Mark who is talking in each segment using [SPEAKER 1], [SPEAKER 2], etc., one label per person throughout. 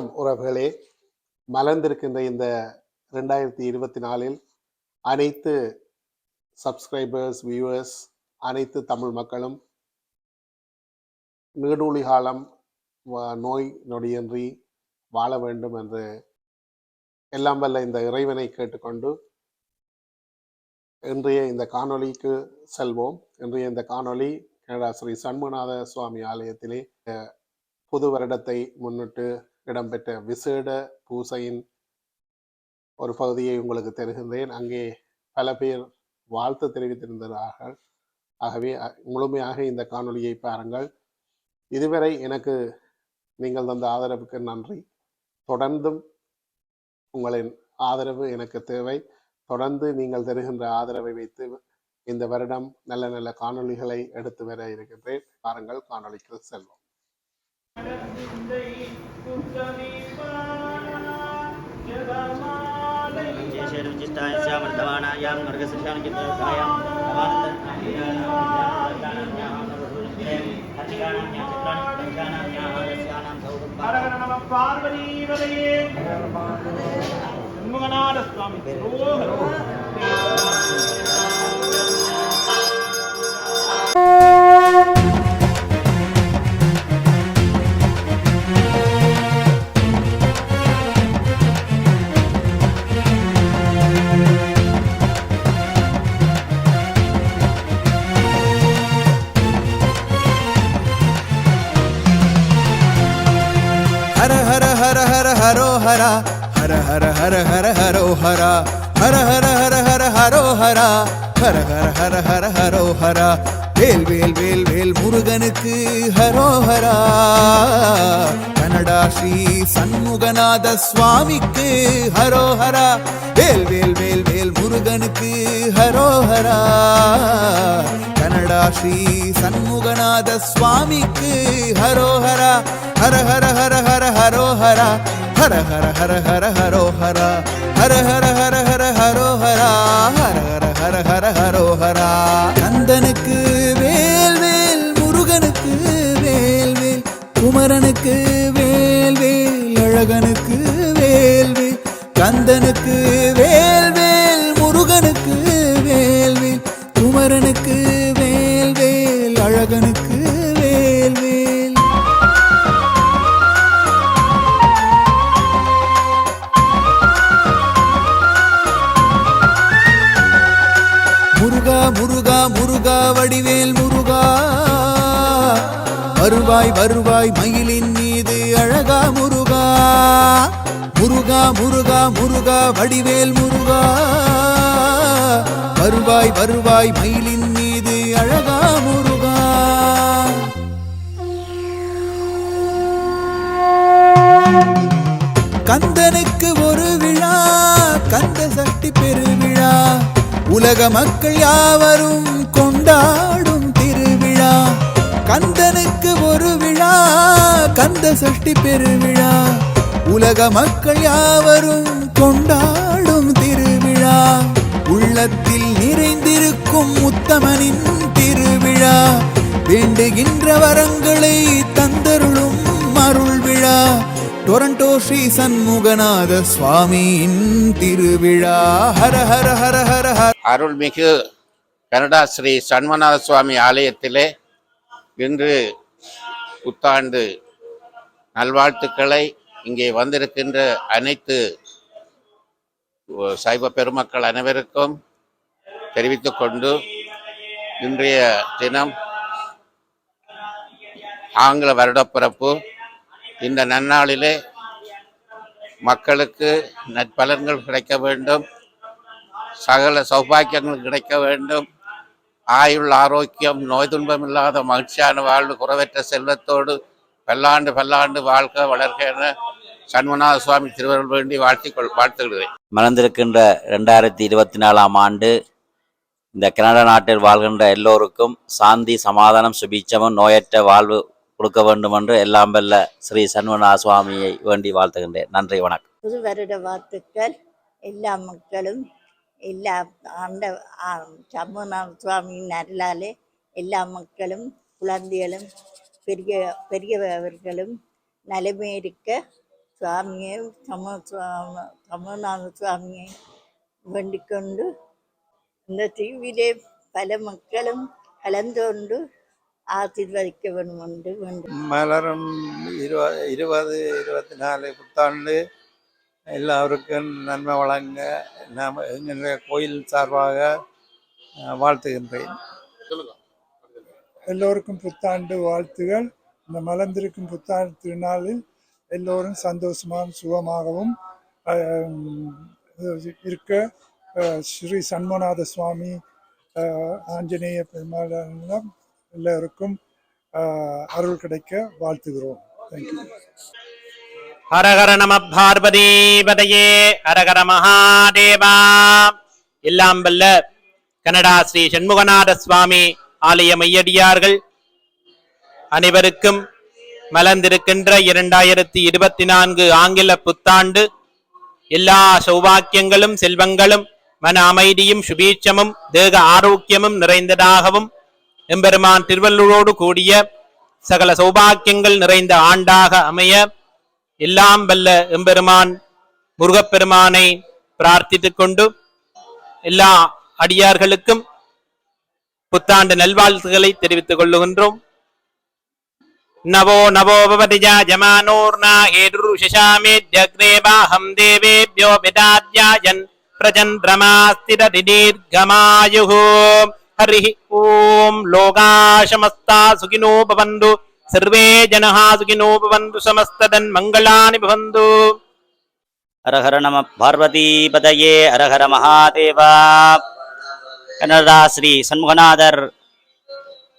[SPEAKER 1] வணக்கம் உறவுகளே. மலர்ந்திருக்கின்ற இந்த ரெண்டாயிரத்தி இருபத்தி நாலில் அனைத்து சப்ஸ்கிரைபர்ஸ் வியூவர்ஸ் அனைத்து தமிழ் மக்களும் நீடூழி காலம் நோய் நொடியின்றி வாழ வேண்டும் என்று எல்லாம் வல்ல இந்த இறைவனை கேட்டுக்கொண்டு இன்றைய இந்த காணொளிக்கு செல்வோம். இன்றைய இந்த காணொளி கனடா ஸ்ரீ சண்முகநாத சுவாமி ஆலயத்திலே புது வருடத்தை முன்னிட்டு இடம்பெற்ற விசேட பூசையின் ஒரு பகுதியை உங்களுக்கு தருகின்றேன். அங்கே பல பேர் வாழ்த்து தெரிவித்திருந்தார்கள் ஆகவே முழுமையாக இந்த காணொளியை பாருங்கள். இதுவரை எனக்கு நீங்கள் தந்த ஆதரவுக்கு நன்றி. தொடர்ந்தும் உங்களின் ஆதரவு எனக்கு தேவை. தொடர்ந்து நீங்கள் தருகின்ற ஆதரவை வைத்து இந்த வருடம் நல்ல நல்ல காணொளிகளை எடுத்து வர இருக்கின்றேன். பாருங்கள் காணொளிக்கு செல்வோம்.
[SPEAKER 2] श्यामृतमाणायां वर्गशिक्षां चित्रकायां పార్వతీవదయేన్మనాథస్వామి హరో हर
[SPEAKER 3] हर हर हर हरो ஹரா हर हर हर ஹர ஹரோ ஹரா हर हर ஹர हर ஹரோ ஹரா हर ஹர हर ஹர ஹரோ ஹரா வேல் வேல் வேல் வேல் முருகனுக்கு ஹரோஹரா கனடா ஸ்ரீ சண்முகநாத சுவாமிக்கு ஹரோஹரா வேல் வேல் வேல் வேல் முருகனுக்கு ஹரோஹரா ஸ்ரீ சண்முகநாத சுவாமிக்கு ஹரோஹரா ஹர ஹர ஹர ஹர ஹரோஹரா ஹர ஹர ஹர ஹர ஹரோஹரா ஹர ஹர ஹர ஹர ஹரோஹரா ஹர ஹர ஹர ஹர ஹரோஹரா நந்தனுக்கு வேல் வேல் முருகனுக்கு வேல் வேல் குமரனுக்கு வேல் வேல் அழகனுக்கு வேல் வேல் கந்தனுக்கு வேல் வருவாய் வருவாய் மயிலின் மீது. அழகா முருகா முருகா முருகா முருகா வடிவேல் முருகா. வருவாய் வருவாய் மயிலின் மீது. அழகா முருகா. கந்தனுக்கு ஒரு விழா கந்த சக்தி பெருவிழா. உலக மக்கள் யாவரும் கொண்டாடும் திருவிழா. கந்தனுக்கு ஒரு விழா கந்த சஷ்டி பெருவிழா. உலக மக்கள் யாவரும் கொண்டாடும் திருவிழா. உள்ளத்தில் நிறைந்திருக்கும் உத்தமனின் திருவிழா. வேண்டுகின்ற வரங்களை தந்தருளும் அருள் விழா. டொரண்டோ ஸ்ரீ சண்முகநாத சுவாமியின் திருவிழா. ஹர ஹர ஹர ஹர ஹர.
[SPEAKER 4] அருள்மிகு கனடா ஸ்ரீ சண்மநாத சுவாமி ஆலயத்திலே இன்று புத்தாண்டு நல்வாழ்த்துக்களை இங்கே வந்திருக்கின்ற அனைத்து சைவ பெருமக்கள் அனைவருக்கும் தெரிவித்து கொண்டு இன்றைய தினம் ஆங்கில வருடப்பிறப்பு. இந்த நன்னாளிலே மக்களுக்கு நற்பலன்கள் கிடைக்க வேண்டும். சகல சௌபாக்கியங்கள் கிடைக்க வேண்டும். ஆயுள் ஆரோக்கியம் நோய் துன்பம் இல்லாத மகிழ்ச்சியான வாழ்வு குறைவற்ற செல்வத்தோடு பல்லாண்டு பல்லாண்டு வாழ்க வளர்க என சண்முகநாத சுவாமி திருவருள் வேண்டி வாழ்த்திக் கொள் வாழ்த்துகிறேன்.
[SPEAKER 5] மலர்ந்திருக்கின்ற ரெண்டாயிரத்தி இருபத்தி நாலாம் ஆண்டு இந்த கனடா நாட்டில் வாழ்கின்ற எல்லோருக்கும் சாந்தி சமாதானம் சுபீட்சமும் நோயற்ற வாழ்வு கொடுக்க வேண்டும் என்று எல்லாம் வல்ல ஸ்ரீ சண்முகநாத சுவாமியை வேண்டி வாழ்த்துகின்றேன். நன்றி வணக்கம்.
[SPEAKER 6] புது வருட வாழ்த்துக்கள் எல்லா மக்களும். எல்லா ஆண்ட சம்மநாத சுவாமியின் அருளாலே எல்லா மக்களும் குழந்தைகளும் பெரிய பெரியவர்களும் நிலைமை இருக்க சுவாமியை சம சமநாத சுவாமியை வேண்டிக் கொண்டு இந்த தீவிலே பல மக்களும் கலந்தோண்டு ஆசீர்வதிக்க வேண்டும் என்று வேண்டும்.
[SPEAKER 7] மலரும் இருபது இருபது இருபத்தி நாலு புத்தாண்டு எல்லாருக்கும் நன்மை வழங்க நாம் எங்களுடைய கோயில் சார்பாக வாழ்த்துகின்றேன்.
[SPEAKER 8] எல்லோருக்கும் புத்தாண்டு வாழ்த்துகள். இந்த மலர்ந்திருக்கும் புத்தாண்டு திருநாளில் எல்லோரும் சந்தோஷமாகவும் சுகமாகவும் இருக்க ஸ்ரீ சண்முகநாத சுவாமி ஆஞ்சநேய பெருமாள் எல்லோருக்கும் அருள் கிடைக்க வாழ்த்துகிறோம். தேங்க்யூ
[SPEAKER 2] ஹரஹர நம பார்வதீபதையே. ஹரஹர மகாதேவா. எல்லாம் வல்ல கனடா ஸ்ரீ சண்முகநாத சுவாமி ஆலய மையடியார்கள் அனைவருக்கும் மலர்ந்திருக்கின்ற இரண்டாயிரத்தி இருபத்தி நான்கு ஆங்கில புத்தாண்டு. எல்லா சௌபாக்கியங்களும் செல்வங்களும் மன அமைதியும் சுபீட்சமும் தேக ஆரோக்கியமும் நிறைந்ததாகவும் எம்பெருமான் திருவள்ளூரோடு கூடிய சகல சௌபாக்கியங்கள் நிறைந்த ஆண்டாக அமைய எல்லாம் வல்ல எம்பெருமான் முருகப்பெருமானை பிரார்த்தித்துக் கொண்டு எல்லா அடியார்களுக்கும் புத்தாண்டு நல்வாழ்த்துக்களை தெரிவித்துக் கொள்ளுகின்றோம். नवो नवोपपतिजा जमानोर्ना एदुरुषशामेद्यग्रेवाहं देवेभ्यो विदाद्यायन् प्रचन्द्रमास्तिरधिदीर्घमायुः हरिः ॐ लोका समस्ता सुखिनो भवन्तु सर्वे जनाः सुखिनो भवन्तु समस्तदन्मङ्गलानि भवन्तु
[SPEAKER 5] ஹரஹர நம பார்வதிபதையே ஹரஹர மகாதேவா கனடா ஸ்ரீ சண்முகநாதர்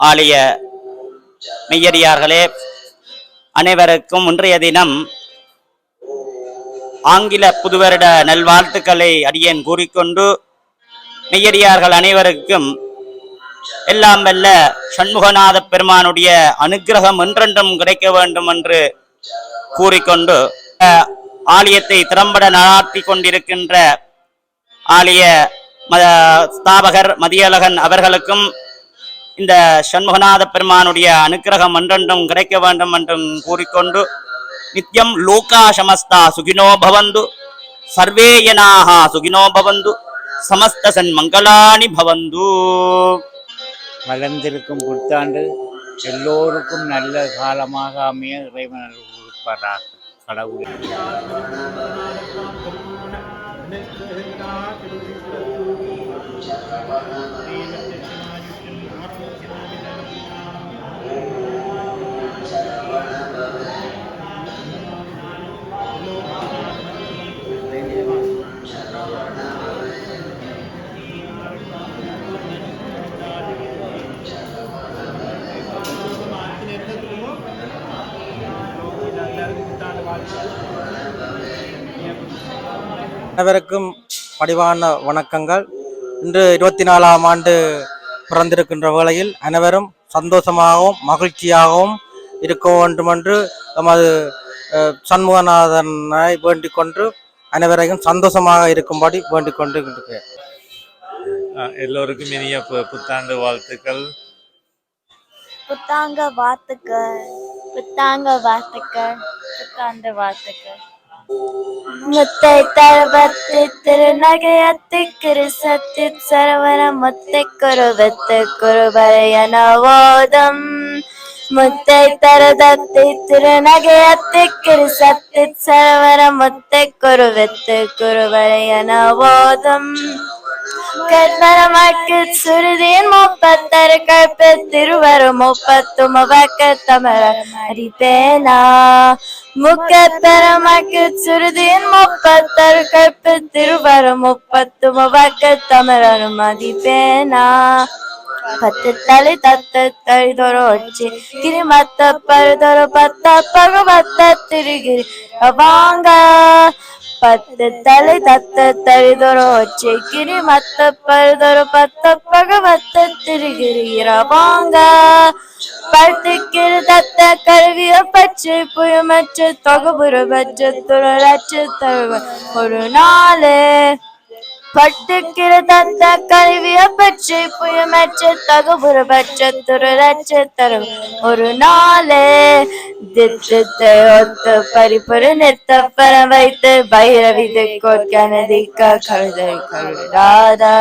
[SPEAKER 5] ஆலய மெய்யடியார்களே அனைவருக்கும் இன்றைய தினம் ஆங்கில புதுவருட நல்வாழ்த்துக்களை அடியேன் கூறிக்கொண்டு மெய்யடியார்கள் அனைவருக்கும் எல்லாம் வெல்ல சண்முகநாத பெருமானுடைய அனுக்கிரகம் என்றென்றும் கிடைக்க வேண்டும் என்று கூறிக்கொண்டு ஆலயத்தை திறம்பட நடாத்தி கொண்டிருக்கின்ற ஆலய மத ஸ்தாபகர் மதியழகன் அவர்களுக்கும் இந்த சண்முகநாத பெருமானுடைய அனுக்கிரகம் என்றென்றும் கிடைக்க வேண்டும் என்றும் கூறிக்கொண்டு நித்யம் லோகா சமஸ்தா சுகினோ பவந்து சர்வேயனாக சுகினோ பவந்து சமஸ்த சன்மங்களானி பவந்து.
[SPEAKER 9] வளர்ந்திருக்கும் புத்தாண்டு எல்லோருக்கும் நல்ல காலமாக அமைய இறைவன் இருப்பாராக கடவுள் Thank you.
[SPEAKER 10] அனைவருக்கும் பணிவான வணக்கங்கள். இன்று இருபத்தி நாலாம் ஆண்டு பிறந்திருக்கின்ற வேளையில் அனைவரும் சந்தோஷமாகவும் மகிழ்ச்சியாகவும் இருக்க வேண்டும் என்று நமது சண்முகநாதனை வேண்டிக் கொண்டு அனைவரையும் சந்தோஷமாக இருக்கும்படி வேண்டிக் கொண்டு இருக்கிறேன்
[SPEAKER 11] எல்லோருக்கும் இனிய புத்தாண்டு வாழ்த்துக்கள்.
[SPEAKER 12] புத்தாங்க வாழ்த்துக்கள். புத்தாங்க வாழ்த்துக்கள். புத்தாண்டு வாழ்த்துக்கள். முத்தை தளபத்து திருநகையத்து கிருசத்து சரவர முத்தை குருவத்து குருபரையன ஓதம். முத்தை தரதத்து திருநகையத்து கிருசத்து சரவர முத்தை குருவத்து குருபரையன ஓதம் கற்பரமாக்கு சுருதியின் முப்பத்தரு கற்ப திருவரும் முப்பத்து வக்க தமிழ அறிப்பேனா முக்கத்தரமாக்கு சுருதியின் முப்பத்தரு கற்ப திருவரும் முப்பத்து வக்க தமிழரும் மதிப்பேனா? பத்து தலை தத்த தழிதொரு ஒச்சி கிரிமத்த பருதொரு பத்த பகவத்த திருகிரி வாங்க பத்து தலை தத்த தழிதொரு ஒச்சி கிரி மத்த பருதொரு பத்த பகவத்த திருகிரிகிற வாங்க பத்துக்கிரு தத்த கருவிய பச்சை புயமற்ற தொகுபுரு பற்று துறச்சு தருவ ஒரு நாளே. பட்டுக்கிற தத்த கருவிய பச்சை புயமற்ற தகுபுறபற்ற துறரற்ற தரும். ஒரு நாளே திட்டத்தை ஒத்து பரிபுர நிறுத்த பெற வைத்து பைரவி திக்கோற்கனதிக்க கழுதை கழுடாதா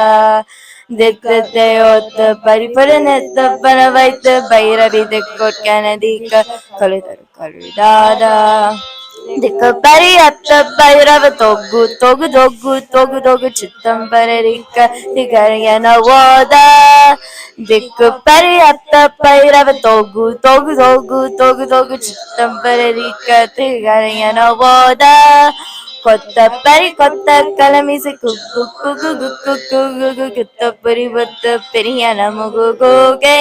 [SPEAKER 12] திட்டத்தை ஒத்து பரிபுர நிறுத்த பெற வைத்து பைரவி திக்கோற்கனதிக்க கழுதர் கழுடாதா திக்கப்பரியத்த பைரவ தொகு தொகு தொகு தொகு தொகு சித்தம் பரரிக்க திகர் என ஓத திக்கு பரியத்த பைரவ தொகு தொகு தொகு தொகு தொகு சித்தம் பரரிக்க திகர் என ஓத கொத்தப்பரி கொத்த கலமிசு குக்கு குக்கு குக்கு குக்கு குத்தப்பரி கொத்த பெரிய நமகு கோகே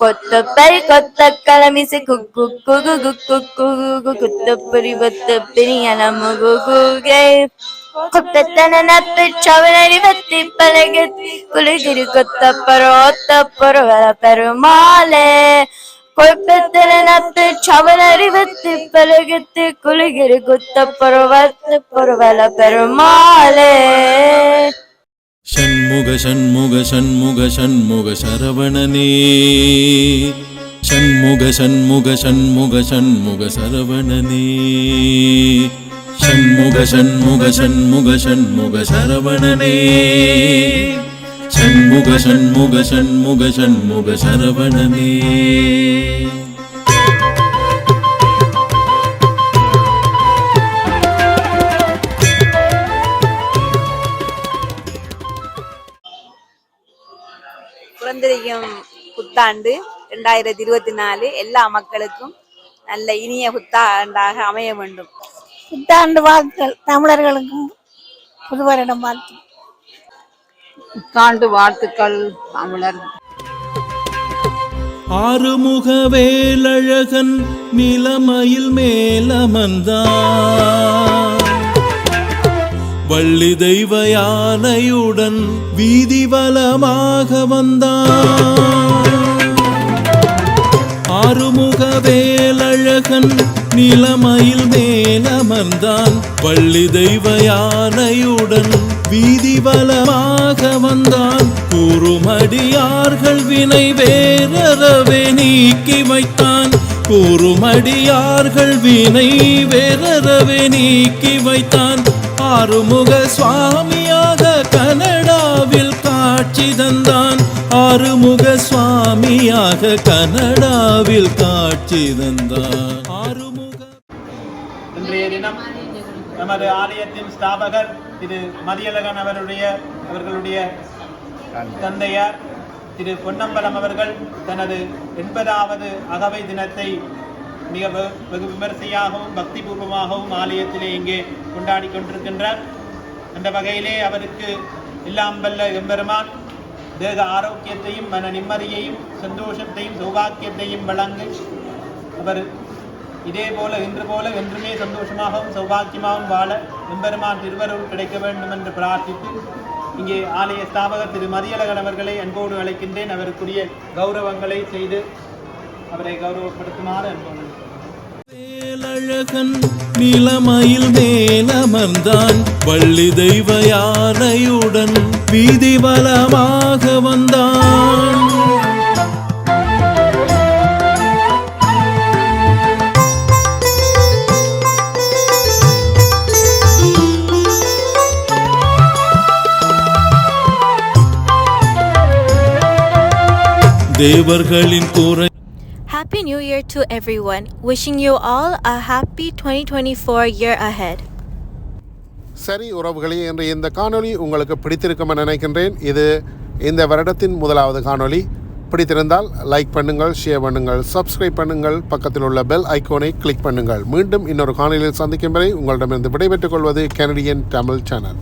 [SPEAKER 12] கொத்தப்பரி கொத்த கலமிசு குக்கு குக்கு குக்கு குக்கு குத்தப்பரி கொத்த பெரிய நமகு கோகே கொத்தன சவனரி பத்தி பழகத்தி குளிகிரி கொத்த பரோ பெருமாளே பொய்ப்பித்தன நத்து சவனறிவத்து பழகத்து குழுகிரு குத்த பொருவத்து பொருவல பெருமாளே.
[SPEAKER 13] ஷண்முக ஷண்முக ஷண்முக ஷண்முக சரவணனே. ஷண்முக ஷண்முக ஷண்முக ஷண்முக சரவணனே. ஷண்முக ஷண்முக ஷண்முக ஷண்முக சரவணனே. ஷண்முக ஷண்முக ஷண்முக ஷண்முக சரவணனே.
[SPEAKER 14] பிறந்திருக்கும் புத்தாண்டு ரெண்டாயிரத்தி இருபத்தி நாலு எல்லா மக்களுக்கும் நல்ல இனிய புத்தாண்டாக அமைய வேண்டும்.
[SPEAKER 15] புத்தாண்டு வாழ்த்துக்கள் தமிழர்களுக்கும் புது வருடம் வாழ்த்து
[SPEAKER 14] புத்தாண்டு வாழ்த்துக்கள் தமிழர்.
[SPEAKER 13] ஆறுமுக வேலழகன் நிலமையில் மேலமர்ந்தான் வள்ளி தெய்வ யானையுடன் வீதி வலமாக வந்தான் ஆறுமுக வேலழகன் நிலமையில் மேலமர்ந்தான். வள்ளி தெய்வ யானையுடன் வீதி வலமாக வந்தான். கூறுமடியார்கள் வினை வேறறவே நீக்கி வைத்தான். கூறுமடியார்கள் வினை வேறறவே நீக்கி வைத்தான். ஆறுமுக சுவாமியாக கனடாவில் காட்சி தந்தான். ஆறுமுக சுவாமியாக கனடாவில் காட்சி தந்தான். ஆறுமுக
[SPEAKER 9] நமது ஆலயத்தின் ஸ்தாபகர் திரு மதியழகன் அவருடைய அவர்களுடைய தந்தையார் திரு பொன்னம்பலம் அவர்கள் தனது எண்பதாவது அகவை தினத்தை மிக வெகு விமர்சையாகவும் பக்திபூர்வமாகவும் ஆலயத்திலே இங்கே கொண்டாடி கொண்டிருக்கின்றார். அந்த வகையிலே அவருக்கு எல்லாம் வல்ல எம்பெருமான் தேக ஆரோக்கியத்தையும் மன நிம்மதியையும் சந்தோஷத்தையும் சௌபாக்கியத்தையும் வழங்கி. அவர் இதே போல இன்று போல என்றுமே சந்தோஷமாகவும் சௌபாக்கியமாகவும் வாழ எம்பெருமான் திருவருள் கிடைக்க வேண்டும் என்று பிரார்த்தித்து இங்கே ஆலய ஸ்தாபகர் திரு மதியழகன் அவர்களை அன்போடு அழைக்கின்றேன். அவருக்குரிய கௌரவங்களை செய்து அவரை கௌரவப்படுத்துமாறு அன்போடு
[SPEAKER 13] வேலழகன் நிலமயில் மேலமர்ந்தான். வள்ளி தெய்வ யானையுடன் வீதி பலமாக வந்தான். தேவர்களின் குறை
[SPEAKER 12] Happy New Year to everyone. Wishing you all a happy 2024 year ahead.
[SPEAKER 1] சரி உறவுகளே என்ற இந்த காணொளி உங்களுக்கு பிடித்திருக்கும் என நினைக்கின்றேன். இது இந்த வருடத்தின் முதலாவது காணொளி. பிடித்திருந்தால் லைக் பண்ணுங்கள் ஷேர் பண்ணுங்கள் சப்ஸ்கிரைப் பண்ணுங்கள். பக்கத்தில் உள்ள பெல் ஐக்கோனை கிளிக் பண்ணுங்கள். மீண்டும் இன்னொரு காணொளியில் சந்திக்கும் வரை உங்களிடமிருந்து விடைபெற்றுக் கொள்வது கனடியன் தமிழ் சேனல்